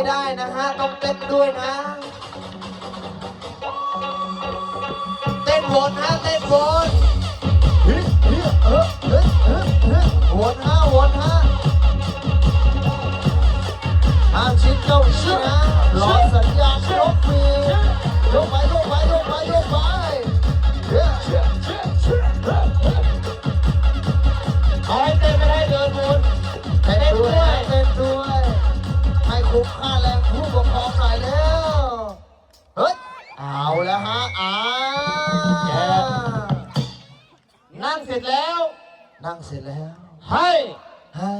ไม่ได้นะฮะ ต้องเต้นด้วยนะ เต้นวนฮะ เต้นวนฮ้ยเฮ้ยเออฮ้ยเฮ้ยเฮ้ยวนฮะวนฮะห้ามชิดเก้าอี้นะรอสั นั่งเสร็จแล้ว นั่งเสร็จแล้ว ให้ให้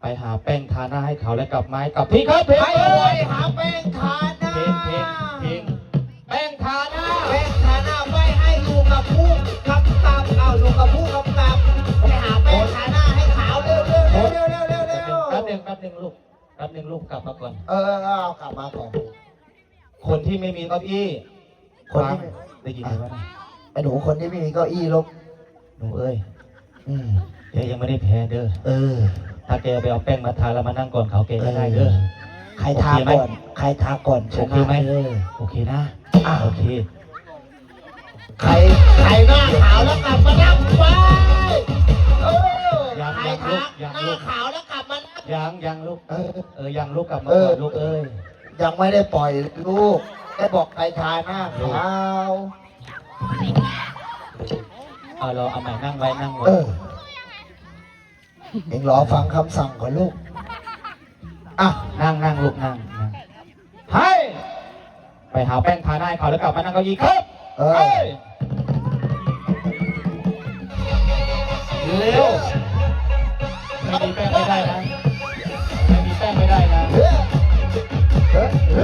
ไปหาแป้งทาหน้าให้เขาแล้วกลับไม้กลับพี่ครับเพลงให้เพลไปงหาแป้งทาหน้าเพลงเพลงเพลงแป้งทาหน้าแป้งทาหน้าไปให้ลูกกับผู้กำกับเอาลูกกับผู้กำกับไปหาแป้งทาหน้าให้ขาวเร็วเร็วเร็วเร็วเร็วเร็วเร็วแป๊บหนึงแป๊บหนึงลูกแป๊บหนึงลูกกลับมาก่อน เออเอากลับมาก่อนคนที่ไม่มีเก้าอี้คนที่ฟังได้ยินไหมวะเนี่ย ไอ้หนูคนที่ไม่มีเก้าอี้ลบหนูเอ้ยอืมแกยังไม่ได้แพ้เด้อ เออ ถ้าแกไปเอาแป้งมาทาแล้วมานั่งก่อนเขาแกไม่ได้เด้อ ใครทาก่อน ใครทาก่อนชโอเคนะไหมเออ โอเคนะอะโอเค ใครใครหน้าขาวแล้วกลับมานั่งไปเออยังใครยังทาลูกยังหน้าลูกขาวแล้วกลับมานั่งยังยังลูก เออ เออยังลูกกลับมาเออก่อนลูกเอ้ย ยังไม่ได้ปล่อยลูกแค่บอกใครทาหน้าขาว เอาเราเอาใหม่นั่งไว้นั่งไว้เออ เอ็งรอฟังคำสั่งก่อนลูก อะ นั่งนั่งลูกนั่งนั่งให้ไปหาแป้งทาหน้าให้เขาแล้วกลับมานั่งเก้าอี้ครับเออ ฮ้ยเร็วไม่มีแป้งไม่ได้นะไม่มีแป้งไม่ได้นะ เฮ้ยเฮ้ย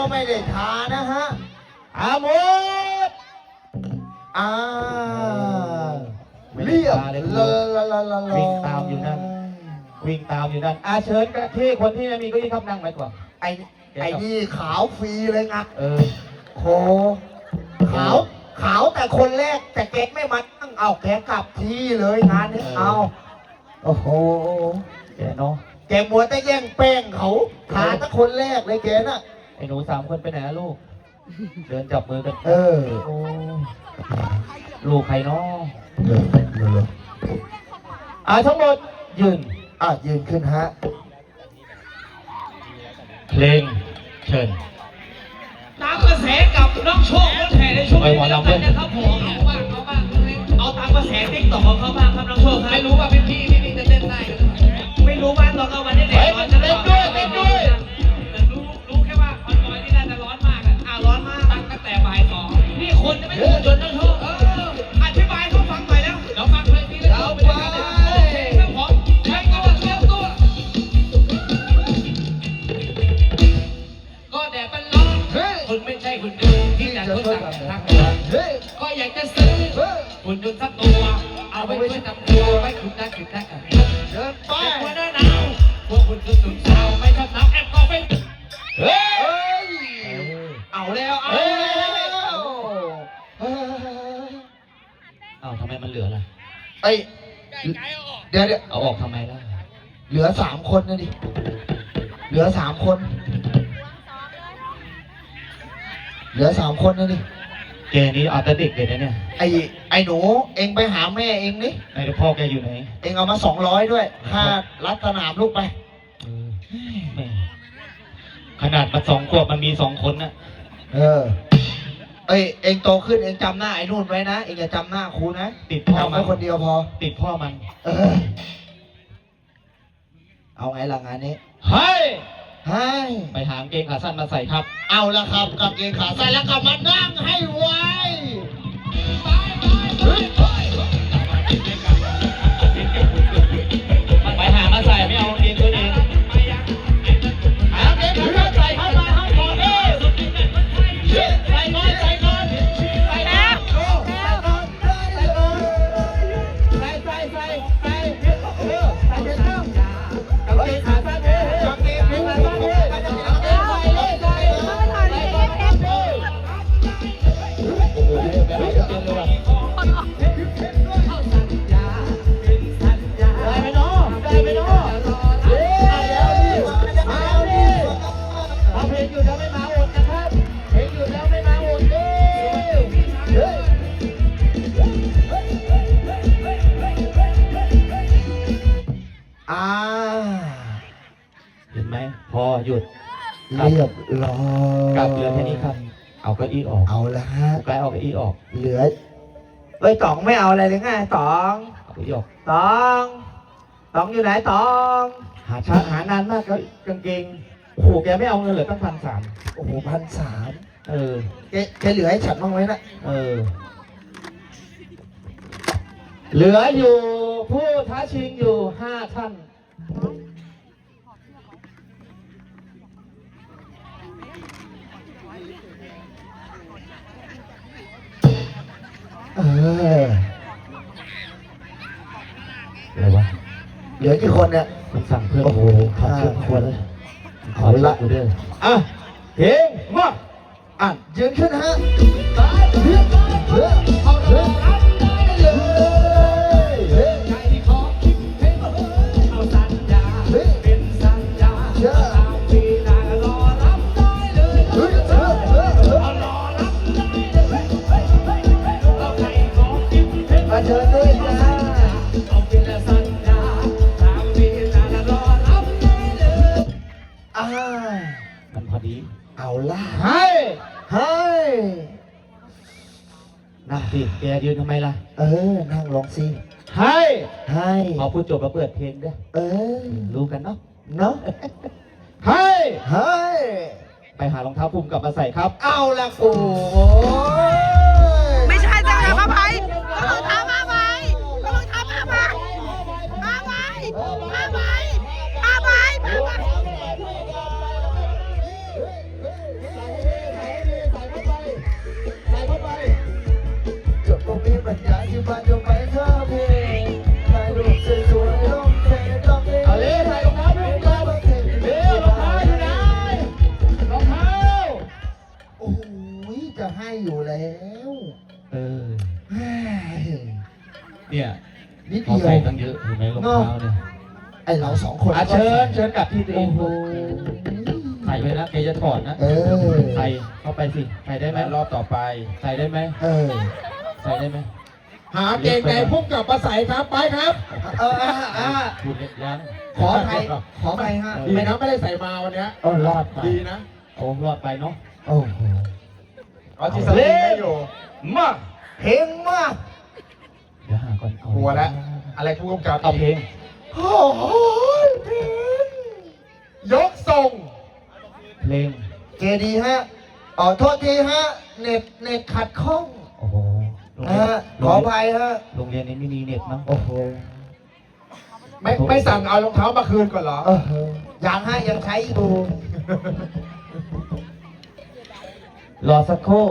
าวแสดงว่าไม่ได้ทานะฮะอาหมดอ่าไม่ได้เรียบทาเลยลาลาลาลาลาวิ่งตามอยู่นั่นวิ่งตามอยู่นั่นอาเชิญกะที่คนที่ไม่มีเก็ยี่ครับนั่งไว้ก่อนไอ้ไอ้นี่ขาวฟรีเลยงักเออโคขาวขาวแต่คนแรกแต่เก๊ไม่มาตั้งเอาแกกลับที่เลยงานนี้เออเอาโอ้โหแกเนาะแกมัวแต่แย่งแป้งเขาทาตั้งคนแรกเลยแกน่ะ ไอ้หนูสามคนไปไหนอะลูก เดินจับมือกันเออ โอ้ลูกใครเนาะเออเอออ่าทั้งหมดยืน อะยืนขึ้นฮะ เพลงเชิญตามกระแสกับน้องโชครถแห่ในช่วงไอ้นี้หมอแล้วลำกันนะครับผมเอาบ้างเอาบ้างเอาตามกระแสติ๊กต็อกของเขาบ้างครับน้องโชคครับไม่รู้ว่าพี่พี่พี่พี่จะเต้นได้หรือเปล่าไม่รู้ว่าตอนกลางวันนี่แดดร้อน พวกคุณคือสุดสาวไม่ชอบน้ำแอบก็เป็นเฮ้ย เอาแล้ว เอาแล้วเอ้าทำไมมันเหลือล่ะเอ้ยเดี๋ยวเดี๋ยวเอาออกทำไมล่ะ เหลือสามคนนะดิ เหลือสามคน เหลือสามคนนะดิ แกนี้เอาแต่เด็กเลยนะเนี่ยไอ้ไอ้หนู เองไปหาแม่เองนี่ไอ้พ่อแกอยู่ไหน เองเอามาสองร้อยด้วย ค่ารัดสนามลูกไป ขนาดมันสองขวบมันมีสองคนน่ะเออ เอ้ยเองโตขึ้นเองจำหน้าไอ้นู่นไว้นะ เองอย่าจำหน้าครูนะติดพ่อจำมัไว้นคนเดียวพอ ติดพ่อมัน เออ เอาไงล่ะงานนี้เฮ้ย ให้ ไปหากางเกงขาสั้นมาใส่ครับ เอาละครับกางเกงขาสั้นแล้วก็มานั่งให้ไว เก้าอี้ออกเอาละฮะไกลเอาเก้าอี้ออกเหลือเอ้ยต๋องไม่เอาอะไรเลยไงต๋องเอาเก้าอี้ออกต๋องต๋องอยู่ไหนต๋องหาช้าหานานมากก็กางเกงโอ้โหแกไม่เอาเงินเหลือตั้งพันสามโอ้โหพันสามเออแกแกเหลือให้ฉันบ้างไหมนะเออ เหลืออยู่ผู้ท้าชิงอยู่ห้าท่าน เอออะไรวะเหลือกี่คนเนี่ยผมสั่งเพื่อนโอ้โหขอเพื่อนควรเลยเอาละขอเพื่อนกูด้วยอะเพลงมาอะยืนขึ้นนะฮะเพื่อเพื่อเอาเพื่อ อนั่งลงสิให้ให้พอพูดจบแล้วเปิดเพลงด้วยเออรู้กันเนาะเนาะให้เฮ้ยไปหารองเท้าภูมิกลับมาใส่ครับ เอาละกูไม่ใช่จะเอาผ้าใบก็รองเท้า ใส่ตั้งเยอะเห็นไหมรองเท้าเนี่ยไอเราสองคนอะเชิญเชิญกลับที่ตัวเอโอ้งโหใส่ไปนะแกจะถอดนะเออใส่เข้าไปสิใส่ได้ไหมรอบต่อไป ใส่ได้ไหมเออ ใส่ได้ไหมหาเกงในพุ่งกลับมาใส่ครับไปครับ เอออะอะพูดเล็กยังขอไปขอไปฮะดีนะไม่ได้ใส่มาวันเนี้ยเออรอดไปดีนะโอ้รอดไปเนาะโอ้โหเอาที่สลิงให้อยู่มาเพลงมากเดี๋ยวหาก่อนเอาหัวแล้ว อะไรผู้กำกับเอาเพลงโอ้โหเพลงยกส่งเพลง เจดีฮะอ๋อโทษทีฮะเน็ตเน็ตขัดข้องโอ้โหโรงนะเรียนฮะขออภัยฮะ โรงเรียนนี้ไม่มีเน็ตมั้งโอ้โห ไม่ไม่สั่งเอารองเท้ามาคืนก่อนเหรอ เออยังฮะยังใช้อยู่ รอสักครู่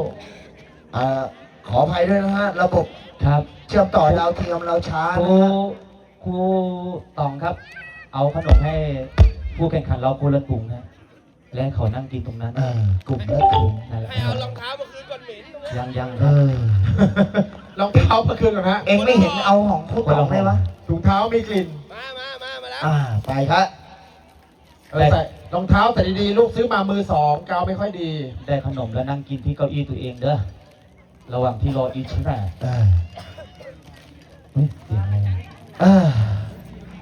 อ่าขออภัยด้วยนะฮะ ระบบ ครับเชื่อมต่อดาวเทียมเราช้าครูนะฮะครูตองครับ เอาขนมให้ผู้แข่งขันเราคนละกลุ่มนะและให้เขานั่งกินตรงนั้นเออกลุ่มละกลุ่มนั่นแหละเอารองเท้ามาคืนก่อนเหม็นยังยังเออรองเท้ามาคืนก่อนฮะเองไม่เห็นเอาของคู่ต่องไหมวะถุงเท้ามีกลิ่นอ่า ไปครับเออใส่รองเท้าแต่ดีๆลูกซื้อมามือสองกาวไม่ค่อยดี ได้ขนมแล้วนั่งกินที่เก้าอี้ตัวเองเด้อ ระหว่างที่รออีชิแม่เออเฮ้ยเสียงอะไรอะเออ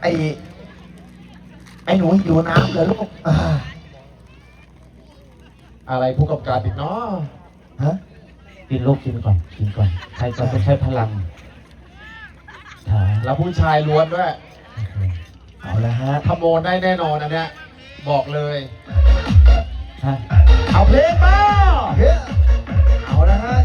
ไอไอหนูอยู่น้ำเหรอลูกอ่าอะไรผู้กำกับอีกเนาะฮะกินลูกกินก่อนกินก่อน ใครจะต้องใช้พลังหาแล้วผู้ชายล้วนด้วยเอาละฮะขโมยได้แน่นอนอันเนี้ยบอกเลยเฮะเอาเพลงมาเฮ้ยเอาละฮะกิน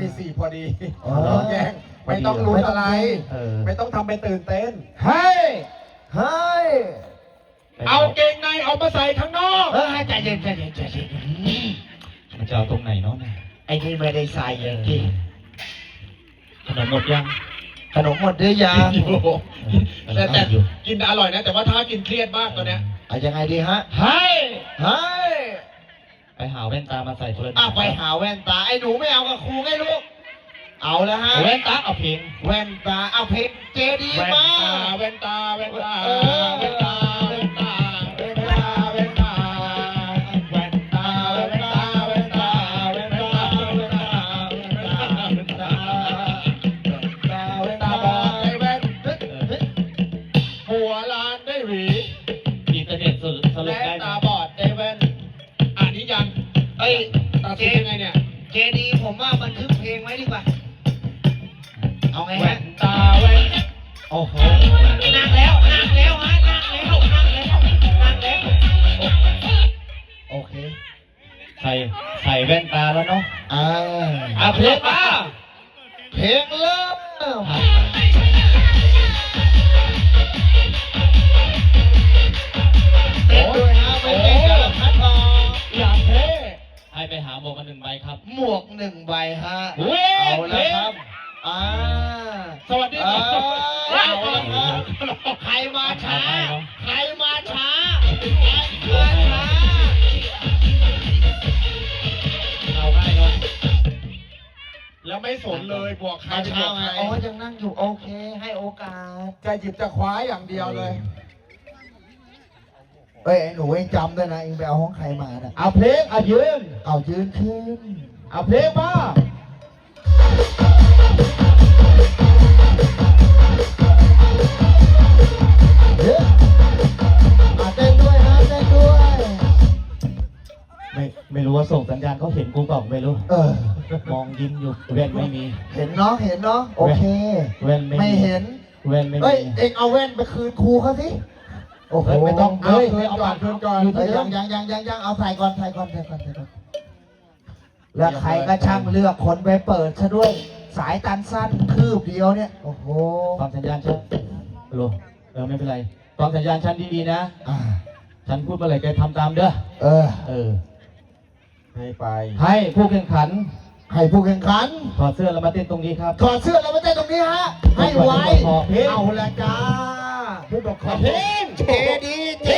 ม่มันมีสี่พอดีอ๋อแย่งไม่ต้องลุ้นอะไร เออ ไม่ต้องทำไปตื่นเต้นให้เฮ้ย เอาเกงในเอามาใส่ข้างนอก เออใจเย็นใจเย็นใจเย็นมันจะเอาตรงไหนเนาะเนี่ยไอ้นี่ไม่ได้ใส่อย่างที่ขนมหมดยัง ขนมหมดหรือยังแต่แต่กินอร่อยนะ แต่ว่าถ้ากินเครียดมากตัวเนี้ย เอายังไงดีฮะให้เฮ้ย ไปหาแว่นตามาใส่เพื่อนอะไปหาแว่นตาไอ้หนูไม่เอากับครูไงลูกเอาแล้วฮะแว่นตาเอาเพลงแว่นตาเอาเพชรเจดีแว่นมาตาแว่นตาแว่นตาเออแว่นตา หาหมวกมาหนึ่งใบครับ หมวกหนึ่งใบฮะเว้ย เอาละครับอ่าสวัสดีเอครับอเอาละครับใครมาช้าเอาไปเนอะใครมาช้าใครมาช้าเอาง่ายเนาะแล้วไม่สนเลยบวกใครมาเป็นบช้าวกไงใครโอ้ยังนั่งอยู่โอเค ให้โอกาส จะหยิบจะคว้าอย่างเดียวเลย เอ้ยไอ้หนูเองจำด้วยนะเองไปเอาของใครมาน่ะเอาเพลงเอายืน เอายืนขึ้นเอาเพลงมาเฮ้ยอะเต้นด้วยฮะเต้นด้วย ไม่ไม่รู้ว่าส่งสัญญาณเขาเห็นกูเปล่าไม่รู้ เออ มองยิ้มอยู่แว่นไม่มี เห็นเนาะเห็นเนาะโอเค แว่นไม่ไม่มีเห็น แว่นไม่เอ้ยมี เองเอาแว่นไปคืนครูเขาสิ โอ้โหเฮ้ยไม่ต้องเอาเฮ้ยคืนก่อนคืนก่อนเอ้ยยังยังยังยังยังเอาใส่ก่อนใส่ก่อนใส่ก่อนใส่ก่อนแล้วใครก็ช่างเลือกคนไปเปิดซะด้วย สายตันสั้นคืบเดียวเนี่ย โอ้โหฟังสัญญาณฉันฮัลโหลเออไม่เป็นไรฟังสัญญาณฉันดีๆนะอ่าฉันพูดเมื่อไหร่แกทำตามเด้อ เออ เออ ให้ไป ให้ผู้แข่งขัน ให้ผู้แข่งขัน ถอดเสื้อแล้วมาเต้นตรงนี้ครับ ถอดเสื้อแล้วมาเต้นตรงนี้ฮะ ให้ไวขอเพลงเอาละจ้า ผู้ปกครองเพลงเจดีเจ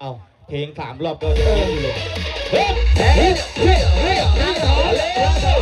เอาเพลงสามรอบก็ยังเต้นอยู่เลยเฮ้ยเฮ้ยเฮ้ยเฮ้ย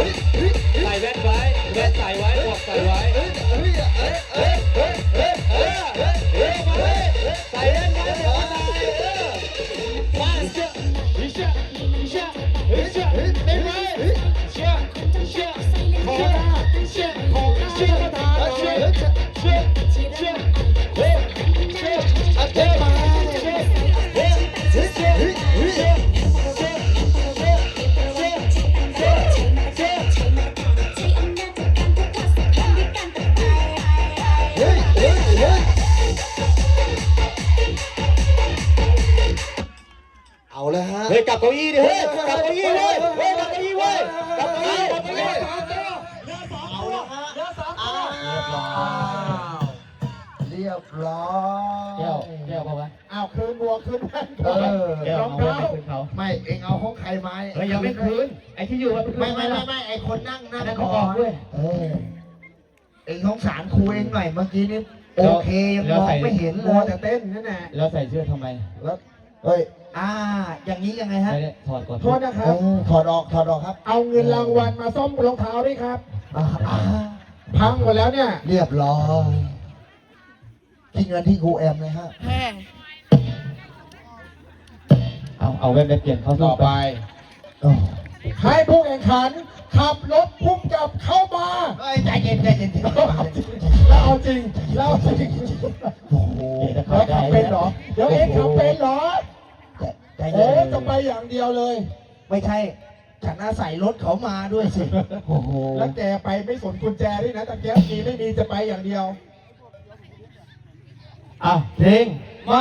เกลับเก้าอี้ดิเฮ้ยกลับเก้าอี้เว้ยเฮ้ยกลับเก้าอี้เว้ยกลับเก้าอี้กลับเก้าอี้เอาละฮะอ้าวเรียบร้อยแก้วแก้วป่าวะอ้าวคืนบวคืนแว่นเออแก้วรองเอาไว้เท้าไม่คืนเขาไม่เองเอาของใครไมาเฮ้ยยังไม่คืนไอ้ที่อยู่ไม่ไม่ไม่ไม่ไอ้คนนั่งนั่งก่เขาอออนกด้วยเออเองสงสารครูเองหน่อยเมื่อกี้นี้โอเคยังมองไม่เห็นมัวแต่เต้นนั่นแหละแล้วใส่เสื้อทำไมแล้วเฮ้ย อ่า อย่างนี้ยังไงฮะ ไม่ได้ถอดก่อนโทษนะคเอรับอถอดออกถอดออกครับเอาเงินรางวัลมาซ่อมรองเท้าด้วยครับ อ่าอ่าพังหมดแล้วเนี่ย เรียบร้อยที่เงินที่ครูแอมเลยฮะแม่เอาเอาแว่นไปเปลี่ยนเขาต่อไปโอ้ให้ผู้แข่งขัน ขับรถพุ่งกลับเข้ามาเอ้ยใจเย็นใจเย็นใจเย็นแล้วเอาจริงแล้วเอาจริงโอ้โห แล้วขับเป็นเหรอ เดี๋ยวเองขับเป็นเหรอ ใจโอ้เย็นจะไปอย่างเดียวเลย ไม่ใช่ ฉันอาศัยรถเขามาด้วยสิ โอ้โห แล้วแกไปไม่สนกุญแจด้วยนะตะแกมีไม่มีจะไปอย่างเดียว อะเพลงมา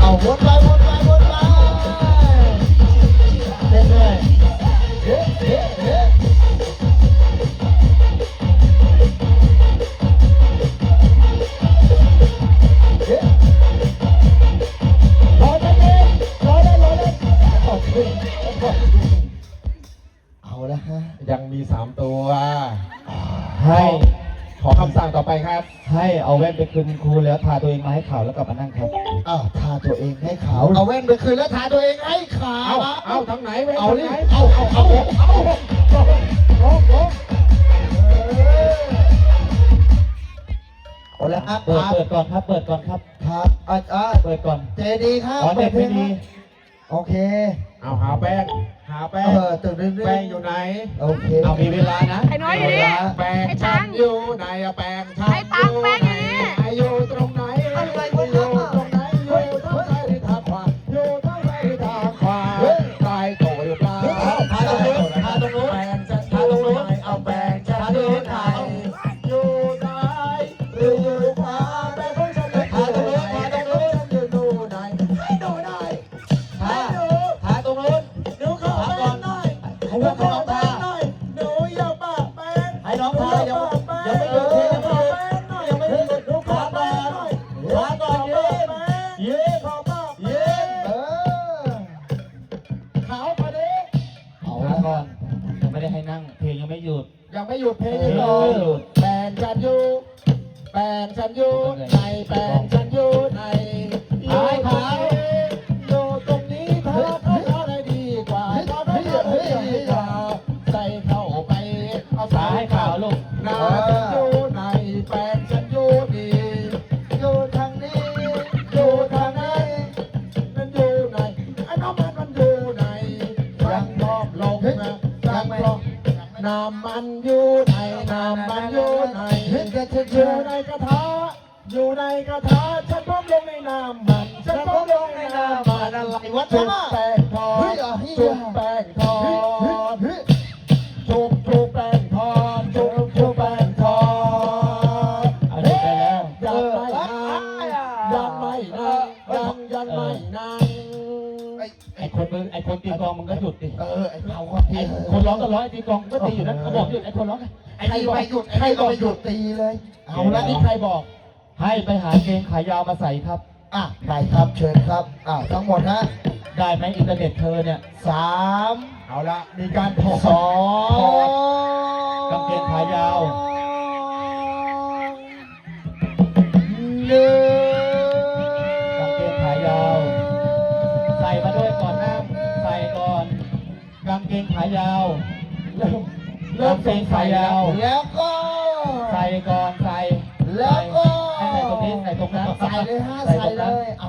เอาวนไปวนไป คืนครูแล้วทาตัวเองมาให้ขาวแล้วกลับมานั่งครับอ้าวทาตัวเองให้ขาวเอาแว่นไปคืนแล้วทาตัวเองให้ขาวเอาเอาทางไหนไว้เอาทางนี่ไหนเอาเอาเอาเอาลงลงเอาละครับเปิดเปิดก่อนครับ เปิดก่อนครับครับอะอะเปิดก่อนเจดีครับอ๋อเด็กไม่ดีโอเค เอาหาแป้ง หาแป้เองอตื่นเต้นแป้งอยู่ไหน โอเค เอามีเวลานะไอ้น้อยอยู่นี่แป้งไอ้ตัฉังนอยู่ไหนอะแป้งฉันไอ้ตังแป้งอยู่นี่ไอ้อยู่ตรงไหน ยู่เพลงนี้ก่อนแบ่งกันอยู่แบ่งกันอยู่ำมันอยู่ไหนจะอยู่ในกระทะอยู่ในกระทะฉันพบลงในน้ำมันฉันพบลงในน้ำมันอะไรวะจุ่ท่ามแป้งทอดจุ่มแป้งทอดจุ่มจุ่มแป้งทอดจุ่มจุ่มแป้งทอดอาเด็กไปแล้วยังไม่นั่งยังไม่นั่งยังยังไม่นั่งไอ้คนมึงไอ้คนตีกลองมึงก็หยุดดิเออไอ้เขาก็ไอ้คนร้องก็ร้องไอ้ตีกลองก็ตีอยู่นั้นเขาบอกหยุดไอ้คนร้องไง ไอ้นี่ไม่หยุดไอ้นี่ก็ไม่หยุดตีเลย เอาละนี่ใครบอก ให้ไปหาเกงขายาวมาใส่ครับ อะได้ครับเชิญครับ อะทั้งหมดฮะได้ไหมอินเทอร์เน็ตเธอเนี่ยสามเอาละมีการถอดสองกางเกงขายาวหนึ่งกางเกงขายาว ใส่มาด้วยก่อนนั่งใส่ก่อน กางเกงขายาวเริ่ม เริ่มเพลงขายาวแล้วก็ใส่ก่อนใส่แล้วก็ให้ใส่ตรงนี้ใส่ตรงนั้นใส่เลยฮะใส่ใส่ตรงเลนั้นยเอา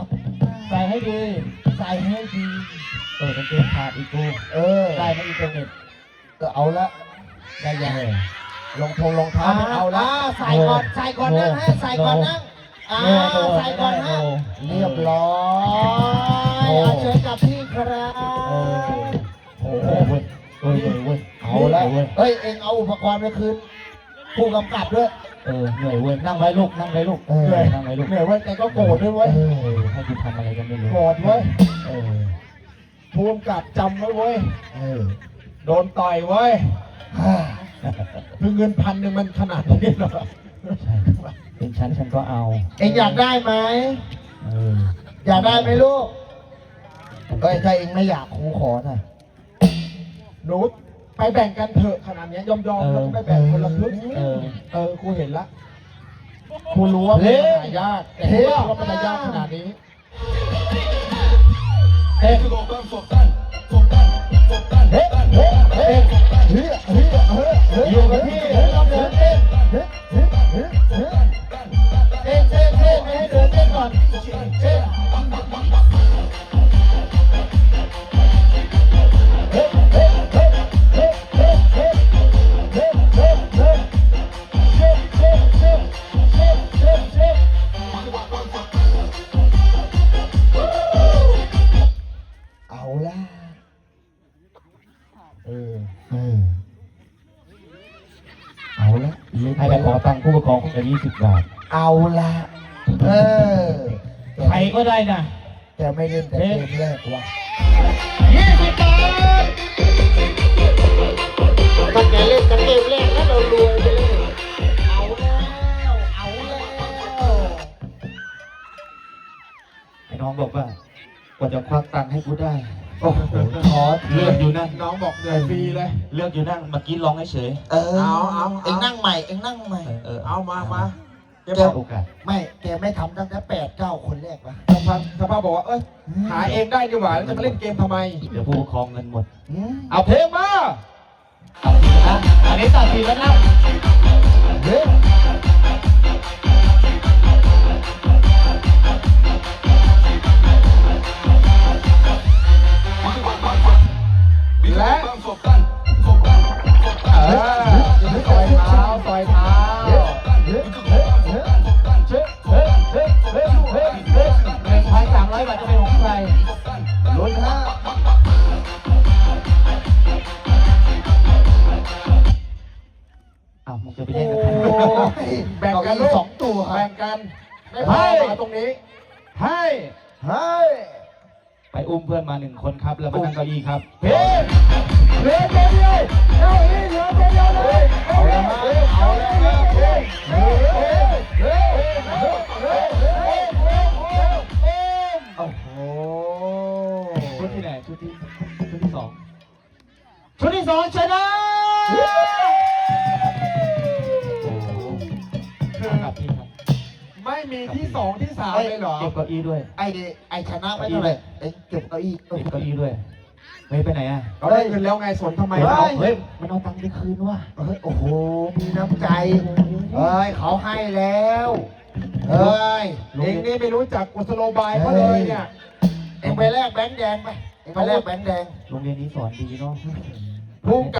ใส่ให้ดีใส่ให้ดีเปิดกางเกงขาดอีกกูเออได้ไหมอินเทอร์เน็ตเออเอาละได้ยังรองทงรองเท้าไม่เอาละใส่ก่อนใส่ก่อนนั่งฮะใส่ก่อนนั่งอ่าโน่โน่ใส่ก่อนฮะโน่เรียบร้อยโอ้เอาเชิญกับพี่ครับเออโอ้โหเว้ยเว้ยเว้ย ฮ้ย เอ็งเอาอุปกรณ์ไปคืนผู้กำกับด้วย เออเหนื่อยเว้ยนั่งไว้ลูกนั่งไว้ลูกเออเหนื่อยนั่งไว้ลูกเหนื่อยเว้ยแต่ก็โกรธด้วยเว้ยเออให้กูทำอะไรกันไม่รู้โกรธเว้ยเออภูมิกับจำไว้เว้ยเออโดนต่อยเว้ยฮ่าคือเงินพันหนึ่งมันขนาดนี้เหรอใช่เป็นฉันฉันก็เอา เอ็งอยากได้ไหมเอออยากได้ไหมลูกเอ้ยถ้าเอ็งไม่อยากครูขอหน่อยหนูไป แบ่งกันเถอะขนาดเนี้ยยอมยอมๆแล้วก็ไปแบ่งคนละครึ่งเออ เออครูเห็นละครูรู้ว่ามันหายากแต่ครูไม่รู้ว่ามันจะยากขนาดนี้เฮ้ยเก็ได้นะแกไม่เล่นแต่เกมแรกว่ะยี่สิบบาทถ้าแกเล่นแต่เกมแรกแล้วเรารวยไปเลยเอาแล้วเอาแล้วไอ้น้องบอกว่ากว่าจะควักตังค์ให้กูได้โอ้โหขอเลือกอยู่นั่นน้องบอกเหนื่อยฟรีเลยเลือกอยู่นั่นเมื่อกี้ร้องเฉยเออเอาเอาเอ็งนั่งใหม่เอ็งนั่งใหม่เออเออเอามามา แกเดี๋บยอวกโอกาส ไม่แกไม่ทำตั้งแต่แปดเก้าคนแรกวะสภาพสภาพบอกว่า เอ้ย หาเองได้ดีกว่าแล้วจะมาเล่นเกมทำไม เดี๋ยวผู้ปกครองเงินหมดอืมเอาเพลงมา อันนี้ตัดสินแล้วนะเฮ้ย อเก็บเก้าอี้ด้วยไอ้ดิไอ้ชนะไม่เท่าไหร่เอ็งเก็บเก้าอี้เก็บเก้าอี้ด้วยเฮ้ยไปไหนอะเราได้เงินแล้วไงสนทำไมเฮ้ยเราเฮ้ยมันเอาตังค์ไปคืนว่ะเฮ้ยโอ้โหมีน้ำใจเฮ้ยเขาให้แล้วเฮ้ยเองนี่ไม่รู้จักกุศโลบายเขาเลยเนี่ยเอ็งไปแลกแบงค์แดงไปเอ็งไปแลกแบงค์แดงโรงเรียนนี้สอนดีเนาะภูมิกับ